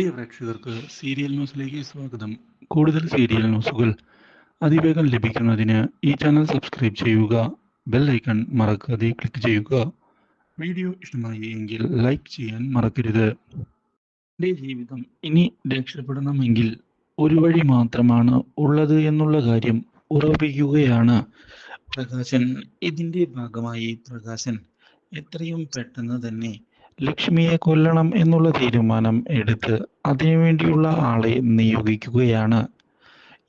പ്രിയ പ്രേക്ഷകർക്ക് സീരിയൽ ന്യൂസിലേക്ക് സ്വാഗതം. കൂടുതൽ സീരിയൽ ന്യൂസുകൾ അതിവേഗം ലഭിക്കുന്നതിന് ഈ ചാനൽ സബ്സ്ക്രൈബ് ചെയ്യുക ബെൽ ഐക്കൺ മറക്കാതെ ക്ലിക്ക് ചെയ്യുക. വീഡിയോ ഇഷ്ടമായി എങ്കിൽ ലൈക്ക് ചെയ്യാൻ മറക്കരുത്. എന്റെ ജീവിതം ഇനി രക്ഷപ്പെടണമെങ്കിൽ ഒരു വഴി മാത്രമാണ് ഉള്ളത് എന്നുള്ള കാര്യം ഉറപ്പിക്കുകയാണ് പ്രകാശൻ. ഇതിന്റെ ഭാഗമായി പ്രകാശൻ എത്രയും പെട്ടെന്ന് തന്നെ ലക്ഷ്മിയെ കൊല്ലണം എന്നുള്ള തീരുമാനം എടുത്ത് അതിനുവേണ്ടിയുള്ള ആളെ നിയോഗിക്കുകയാണ്.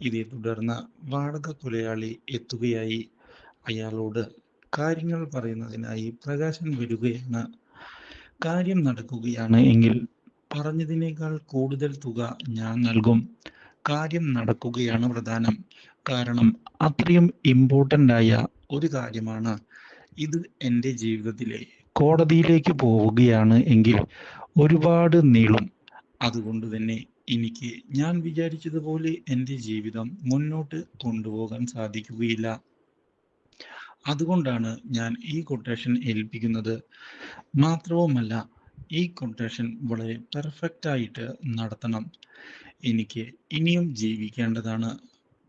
ഇതേ തുടർന്ന് വാടക കൊലയാളി എത്തുകയായി അയാളോട് കാര്യങ്ങൾ പറയുന്നതിനായി പ്രകാശൻ വരികയാണ്. കാര്യം നടക്കുകയാണ് എങ്കിൽ പറഞ്ഞതിനേക്കാൾ കൂടുതൽ തുക ഞാൻ നൽകും. കാര്യം നടക്കുകയാണ് പ്രധാനം. കാരണം അത്രയും ഇമ്പോർട്ടന്റ് ആയ ഒരു കാര്യമാണ്. ഇത് എന്റെ ജീവിതത്തിലെ കോടതിയിലേക്ക് പോവുകയാണ് എങ്കിൽ ഒരുപാട് നീളും. അതുകൊണ്ട് തന്നെ എനിക്ക് ഞാൻ വിചാരിച്ചതുപോലെ എന്റെ ജീവിതം മുന്നോട്ട് കൊണ്ടുപോകാൻ സാധിക്കുകയില്ല. അതുകൊണ്ടാണ് ഞാൻ ഈ കൊട്ടേഷൻ ഏൽപ്പിക്കുന്നത്. മാത്രവുമല്ല ഈ കൊട്ടേഷൻ വളരെ പെർഫെക്റ്റ് ആയിട്ട് നടത്തണം. എനിക്ക് ഇനിയും ജീവിക്കേണ്ടതാണ്.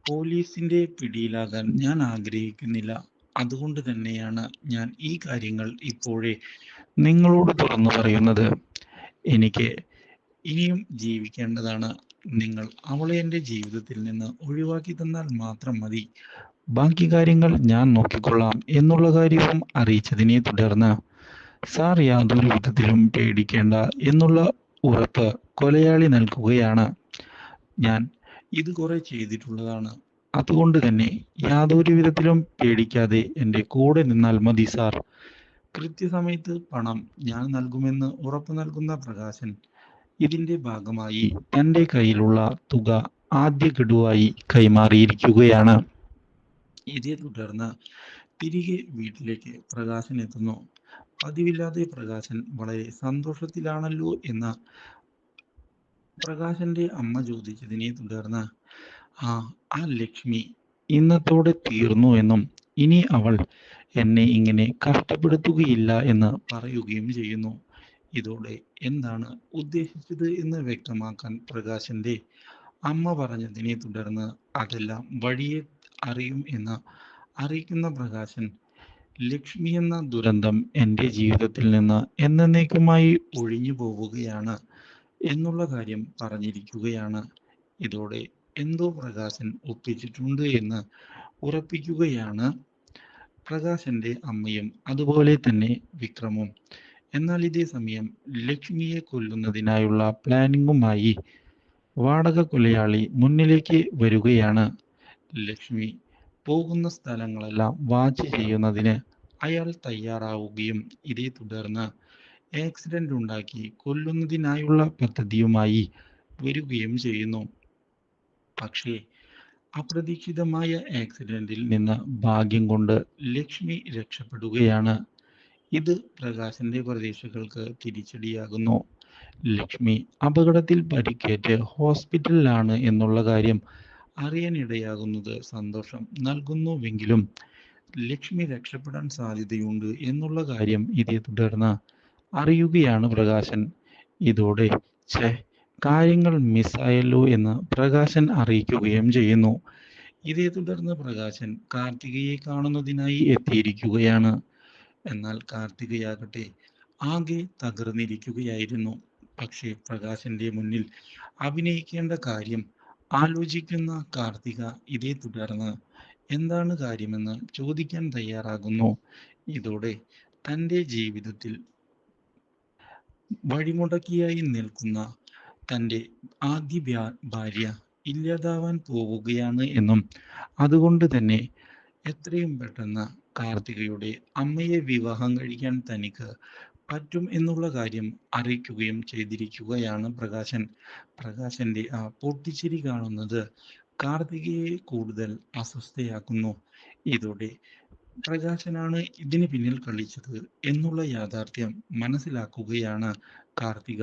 പോലീസിന്റെ പിടിയിലാകാൻ ഞാൻ ആഗ്രഹിക്കുന്നില്ല. അതുകൊണ്ട് തന്നെയാണ് ഞാൻ ഈ കാര്യങ്ങൾ ഇപ്പോഴേ നിങ്ങളോട് തുറന്നു പറയുന്നത്. എനിക്ക് ഇനിയും ജീവിക്കേണ്ടതാണ്. നിങ്ങൾ അവളെ എന്റെ ജീവിതത്തിൽ നിന്ന് ഒഴിവാക്കി തന്നാൽ മാത്രം മതി. ബാക്കി കാര്യങ്ങൾ ഞാൻ നോക്കിക്കൊള്ളാം എന്നുള്ള കാര്യവും അറിയിച്ചതിനെ തുടർന്ന് സാർ യാതൊരു വിധത്തിലും പേടിക്കേണ്ട എന്നുള്ള ഉറപ്പ് കൊലയാളി നൽകുകയാണ്. ഞാൻ ഇത് കുറെ ചെയ്തിട്ടുള്ളതാണ്. അതുകൊണ്ട് തന്നെ യാതൊരു വിധത്തിലും പേടിക്കാതെ എന്റെ കൂടെ നിന്നാൽ മതി സാർ. കൃത്യസമയത്ത് പണം ഞാൻ നൽകുമെന്ന് ഉറപ്പ് നൽകുന്ന പ്രകാശൻ ഇതിന്റെ ഭാഗമായി തന്റെ കയ്യിലുള്ള തുക ആദ്യ ഗഡുവായി കൈമാറിയിരിക്കുകയാണ്. ഇതേ തുടർന്ന് തിരികെ വീട്ടിലേക്ക് പ്രകാശൻ എത്തുന്നു. പതിവില്ലാതെ പ്രകാശൻ വളരെ സന്തോഷത്തിലാണല്ലോ എന്ന് പ്രകാശന്റെ അമ്മ ചോദിച്ചതിനെ തുടർന്ന് ആ ആ ലക്ഷ്മി ഇന്നത്തോടെ തീർന്നു എന്നും ഇനി അവൾ എന്നെ ഇങ്ങനെ കഷ്ടപ്പെടുത്തുകയില്ല എന്ന് പറയുകയും ചെയ്യുന്നു. ഇതോടെ എന്താണ് ഉദ്ദേശിച്ചത് എന്ന് വ്യക്തമാക്കാൻ പ്രകാശന്റെ അമ്മ പറഞ്ഞതിനെ തുടർന്ന് അതെല്ലാം വഴിയെ അറിയും എന്ന് അറിയിക്കുന്ന പ്രകാശൻ ലക്ഷ്മി എന്ന ദുരന്തം എന്റെ ജീവിതത്തിൽ നിന്ന് എന്നേക്കുമായി ഒഴിഞ്ഞു പോവുകയാണ് എന്നുള്ള കാര്യം പറഞ്ഞിരിക്കുകയാണ്. ഇതോടെ എന്തോ പ്രകാശൻ ഒപ്പിച്ചിട്ടുണ്ട് എന്ന് ഉറപ്പിക്കുകയാണ് പ്രകാശന്റെ അമ്മയും അതുപോലെ തന്നെ വിക്രമും. എന്നാൽ ഇതേ സമയം ലക്ഷ്മിയെ കൊല്ലുന്നതിനായുള്ള പ്ലാനിങ്ങുമായി വാടക കൊലയാളി മുന്നിലേക്ക് വരികയാണ്. ലക്ഷ്മി പോകുന്ന സ്ഥലങ്ങളെല്ലാം വാച്ച് ചെയ്യുന്നതിന് അയാൾ തയ്യാറാവുകയും ഇതേ തുടർന്ന് ആക്സിഡന്റ് ഉണ്ടാക്കി കൊല്ലുന്നതിനായുള്ള പദ്ധതിയുമായി വരികയും ചെയ്യുന്നു. പക്ഷേ അപ്രതീക്ഷിതമായ ആക്സിഡന്റിൽ നിന്ന് ഭാഗ്യം കൊണ്ട് ലക്ഷ്മി രക്ഷപ്പെടുകയാണ്. ഇത് പ്രകാശന്റെ പ്രതീക്ഷകൾക്ക് തിരിച്ചടിയാകുന്നു. ലക്ഷ്മി അപകടത്തിൽ പരിക്കേറ്റ് ഹോസ്പിറ്റലിലാണ് എന്നുള്ള കാര്യം അറിയാനിടയാകുന്നത് സന്തോഷം നൽകുന്നുവെങ്കിലും ലക്ഷ്മി രക്ഷപ്പെടാൻ സാധ്യതയുണ്ട് എന്നുള്ള കാര്യം ഇതേ തുടർന്ന് അറിയുകയാണ് പ്രകാശൻ. ഇതോടെ ഛേ കാര്യങ്ങൾ മിസ്സായല്ലോ എന്ന് പ്രകാശൻ അറിയിക്കുകയും ചെയ്യുന്നു. ഇതേ തുടർന്ന് പ്രകാശൻ കാർത്തികയെ കാണുന്നതിനായി എത്തിയിരിക്കുകയാണ്. എന്നാൽ കാർത്തികയാകട്ടെ ആകെ തകർന്നിരിക്കുകയായിരുന്നു. പക്ഷേ പ്രകാശന്റെ മുന്നിൽ അഭിനയിക്കേണ്ട കാര്യം ആലോചിക്കുന്ന കാർത്തിക ഇതേ തുടർന്ന് എന്താണ് കാര്യമെന്ന് ചോദിക്കാൻ തയ്യാറാകുന്നു. ഇതോടെ തന്റെ ജീവിതത്തിൽ വഴിമുടക്കിയായി നിൽക്കുന്ന തന്റെ ആദ്യ ഭാര്യ ഇല്ലാതാവാൻ പോവുകയാണ് എന്നും അതുകൊണ്ട് തന്നെ എത്രയും പെട്ടെന്ന് കാർത്തികയുടെ അമ്മയെ വിവാഹം കഴിക്കാൻ തനിക്ക് പറ്റും എന്നുള്ള കാര്യം അറിയിക്കുകയും ചെയ്തിരിക്കുകയാണ് പ്രകാശൻ. പ്രകാശന്റെ ആ പൊട്ടിച്ചിരി കാണുന്നത് കാർത്തികയെ കൂടുതൽ അസ്വസ്ഥയാക്കുന്നു. ഇതോടെ പ്രകാശനാണ് ഇതിന് പിന്നിൽ കളിച്ചത് എന്നുള്ള യാഥാർത്ഥ്യം മനസ്സിലാക്കുകയാണ് Karthika.